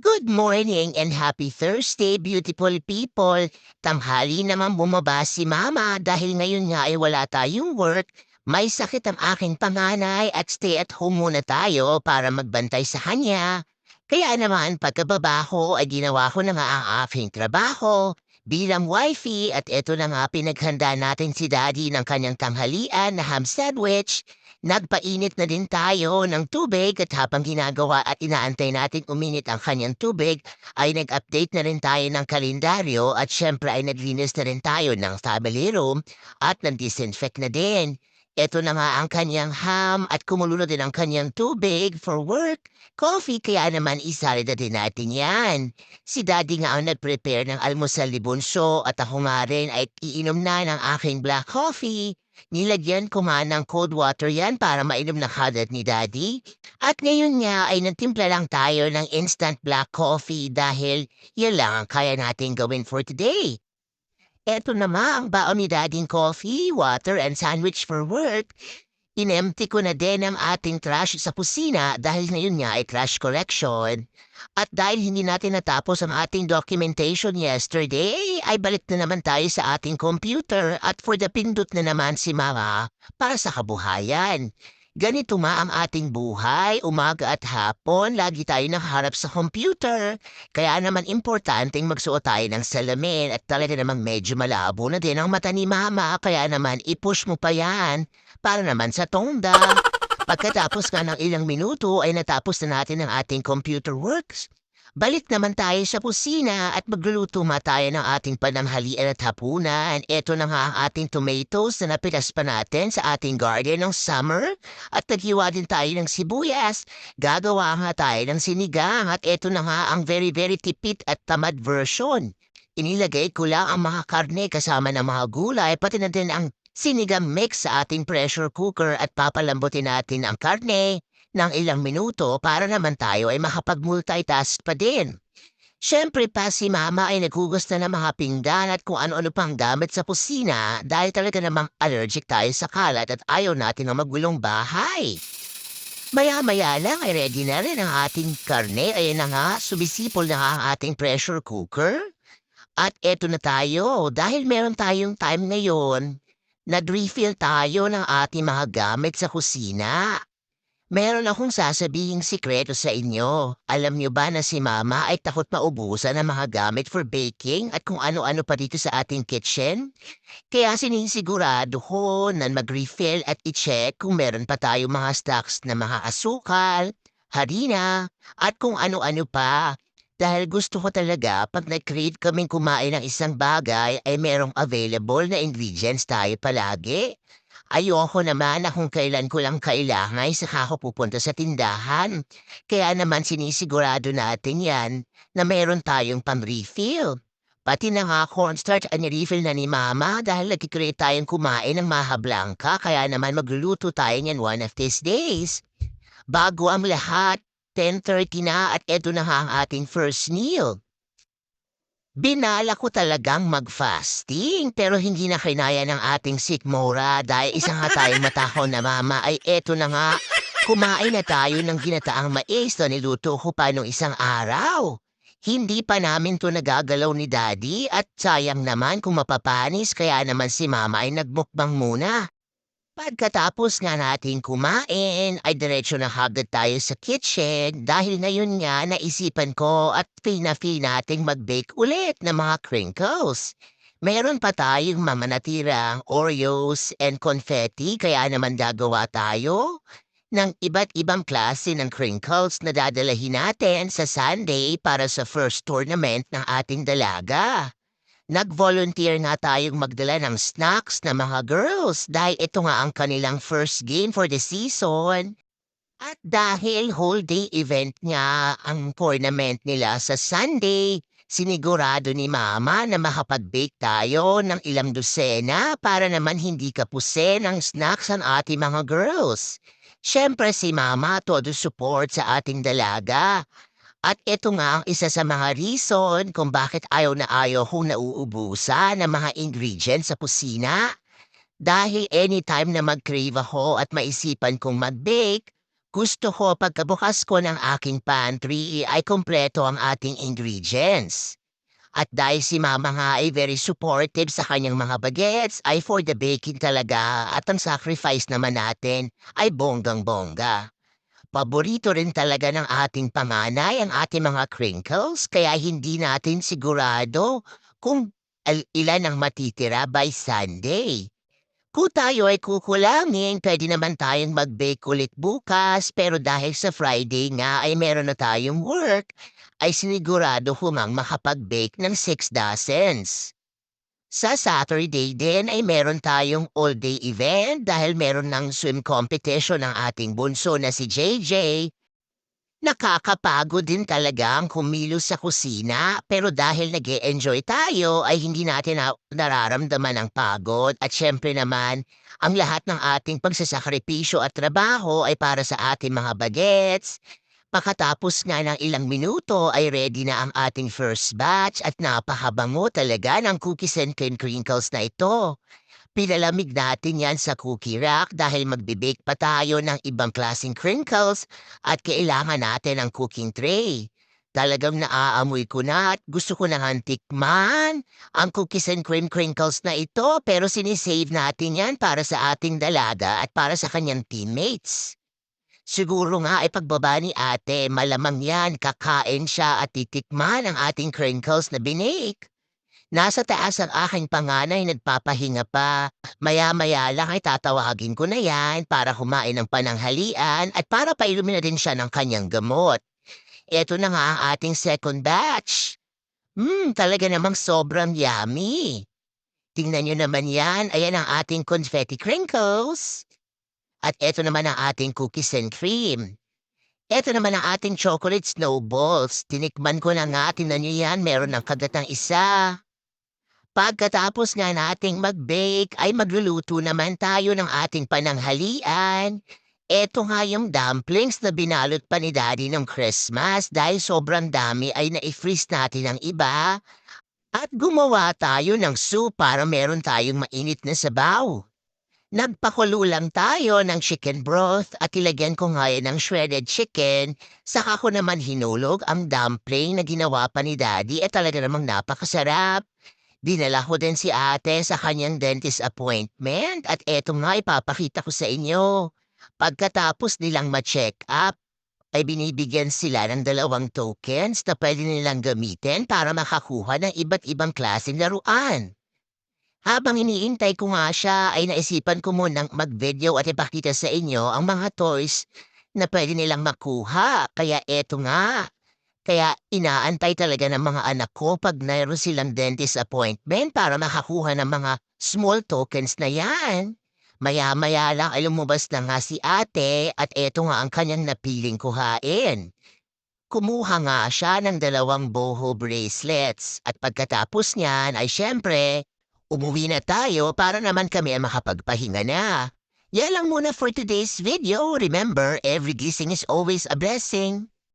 Good morning and happy Thursday, beautiful people. Tanghali naman bumaba si Mama dahil ngayon nga ay wala tayong work. May sakit ang aking panganay at stay at home muna tayo para magbantay sa kanya. Kaya naman pagkababa ko ay ginawa ko na nga ang aking trabaho bilang wifey at eto na nga pinaghanda natin si Daddy ng kanyang tanghalian na ham sandwich Nagpainit na din tayo ng tubig at habang ginagawa at inaantay natin uminit ang kanyang tubig, ay nag-update na rin tayo ng kalendaryo at syempre ay naglinis na rin tayo ng family room at nag-disinfect na din. Ito na nga ang kanyang ham at kumulo din ang kanyang tubig for work. Coffee kaya naman isali na din natin yan. Si daddy nga ang nag-prepare ng almusal ni Bunso at ako nga rin ay iinom na ng aking black coffee. Nilagyan ko nga ng cold water yan para mainom na kagad ni Daddy. At ngayon nga ay nagtimpla lang tayo ng instant black coffee dahil yan lang ang kaya natin gawin for today. Eto naman ang baon ni Daddyng coffee, water, and sandwich for work. Inempty ko na din ang ating trash sa kusina dahil ngayon nga ay trash collection. At dahil hindi natin natapos ang ating documentation yesterday, ay balik na naman tayo sa ating computer at for the pindot na naman si Mama para sa kabuhayan. Ganito ma ang ating buhay, umaga at hapon, lagi tayo nakaharap sa computer. Kaya naman importanteng magsuot tayo ng salamin at talaga namang medyo malabo na din ang mata ni Mama, kaya naman ipush mo pa yan para naman sa tonda. Pagkatapos nga ng ilang minuto ay natapos na natin ang ating computer works. Balik naman tayo sa kusina at magluluto ma tayo ng ating pananghalian at hapunan. Ito na nga ang ating tomatoes na napitas pa natin sa ating garden ng summer. At naghiwa din tayo ng sibuyas. Gagawa nga tayo ng sinigang at ito na nga ang very very tipid at tamad version. Inilagay ko lang ang mga karne kasama ng mga gulay pati na din ang Sinigang mix sa ating pressure cooker at papalambutin natin ang karne ng ilang minuto para naman tayo ay makapag-multitask pa din. Siyempre pa si mama ay naghugas na ng mga pinggan at kung ano-ano pang gamit sa kusina dahil talaga namang allergic tayo sa kalat at ayaw natin ng magulong bahay. Maya-maya lang ay ready na rin ang ating karne. Ayan na nga, sumisipol na nga ang ating pressure cooker. At eto na tayo, dahil meron tayong time ngayon, Nag-refill tayo ng ating mga gamit sa kusina. Meron akong sasabihing sikreto sa inyo. Alam niyo ba na si Mama ay takot maubusan ng mga gamit for baking at kung ano-ano pa dito sa ating kitchen? Kaya sinisigurado ko na mag-refill at i-check kung meron pa tayo mga stocks na mga asukal, harina, at kung ano-ano pa dahil gusto ko talaga pag nag-crave kaming kumain ng isang bagay ay merong available na ingredients tayo palagi. Ayoko naman na kung kailan ko lang kailangan saka ako pupunta sa tindahan. Kaya naman sinisigurado natin yan na meron tayong pang-refill. Pati na nga cornstarch ang refill na ni Mama dahil nag-create tayong kumain ng maha blanca kaya naman magluluto tayo niyan one of these days. Bago ang lahat, 10.30 na at eto na nga ang ating first meal. Binala ko talagang mag-fasting pero hindi na kinaya ng ating sikmura dahil isa nga tayong matakaw na mama ay eto na nga. Kumain na tayo ng ginataang mais na niluto ko pa nung isang araw. Hindi pa namin to nagagalaw ni daddy at sayang naman kung mapapanis kaya naman si mama ay nagmukbang muna. Pagkatapos nga natin kumain, ay diretso na hagad tayo sa kitchen dahil ngayon nga naisipan ko at feel nating mag-bake ulit ng mga crinkles. Meron pa tayong mga natirang Oreos and confetti kaya naman gagawa tayo ng iba't ibang klase ng crinkles na dadalahin natin sa Sunday para sa first tournament ng ating dalaga. Nag-volunteer nga tayong magdala ng snacks na mga girls dahil ito nga ang kanilang first game for the season. At dahil whole day event nga ang tournament nila sa Sunday, sinigurado ni Mama na makapag-bake tayo ng ilang dosena para naman hindi kapusin ang snacks ang ating mga girls. Siyempre si Mama todo support sa ating dalaga at ito nga ang isa sa mga reason kung bakit ayaw na ayaw kong nauubusan ng mga ingredients sa kusina. Dahil anytime na mag-crave ako at maisipan kong mag-bake, Gusto ko pagkabukas ko ng aking pantry ay kompleto ang ating ingredients. At dahil si mama nga ay very supportive sa kanyang mga bagets, ay for the baking talaga at ang sacrifice naman natin ay bonggang-bongga. Paborito rin talaga ng ating panganay ang ating mga crinkles kaya hindi natin sigurado kung ilan ang matitira by Sunday. Kung tayo ay kukulangin, pwede naman tayong mag-bake ulit bukas pero dahil sa Friday nga ay meron na tayong work, ay sinigurado humang makapag-bake ng 6 dozens. Sa Saturday din ay meron tayong all-day event dahil meron ng swim competition ng ating bunso na si JJ. Nakakapagod din talaga ang kumilos sa kusina pero dahil nag enjoy tayo ay hindi natin na nararamdaman ang pagod at syempre naman ang lahat ng ating pagsasakripisyo at trabaho ay para sa ating mga bagets. Pagkatapos nga ng ilang minuto ay ready na ang ating first batch at napakabango talaga ng cookies and cream crinkles na ito. Pinalamig natin yan sa cookie rack dahil magbe-bake pa tayo ng ibang klaseng crinkles at kailangan natin ng cooking tray. Talagang naaamoy ko na at gusto ko nang tikman ang cookies and cream crinkles na ito pero sinisave natin yan para sa ating dalaga at para sa kanyang teammates. Siguro nga ay pagbaba ni ate, malamang yan kakain siya at titikman ang ating crinkles na binake. Nasa taas ang aking panganay nagpapahinga pa. Maya-maya lang ay tatawagin ko na yan para kumain ng pananghalian at para pailumin na din siya ng kanyang gamot. Ito na nga ang ating second batch. Hmm, talaga namang sobrang yummy. Tingnan nyo naman yan, ayan ang ating confetti crinkles. At ito naman ang ating cookies and cream. Ito naman ang ating chocolate snowballs. Tinikman ko na nga, tingnan nyo yan, meron ng kagatang isa. Pagkatapos nga nating mag-bake ay magluluto naman tayo ng ating pananghalian. Eto nga yung dumplings na binalot pa ni Daddy ng Christmas dahil sobrang dami ay na-freeze natin ang iba. At gumawa tayo ng soup para meron tayong mainit na sabaw. Nagpakulo lang tayo ng chicken broth at ilagyan ko nga yan ng shredded chicken. Saka ko naman hinulog ang dumpling na ginawa pa ni Daddy at talaga namang napakasarap. Dinala ko din si ate sa kanyang dentist appointment at eto nga ipapakita ko sa inyo. Pagkatapos nilang ma-check up, ay binibigyan sila ng dalawang tokens na pwede nilang gamitin para makakuha ng iba't ibang klaseng laruan. Habang iniintay ko nga siya ay naisipan ko munang mag-video at ipakita sa inyo ang mga toys na pwede nilang makuha. Kaya eto nga, kaya inaantay talaga ng mga anak ko pag mayroon silang dentist appointment para makakuha ng mga small tokens na yan. Maya-maya lang ay lumabas na nga si ate at eto nga ang kanyang napiling kuhain. Kumuha nga siya ng dalawang boho bracelets at pagkatapos niyan ay syempre, umuwi na tayo para naman kami ay makapagpahinga na. Yan lang muna for today's video. Remember, every gising is always a blessing.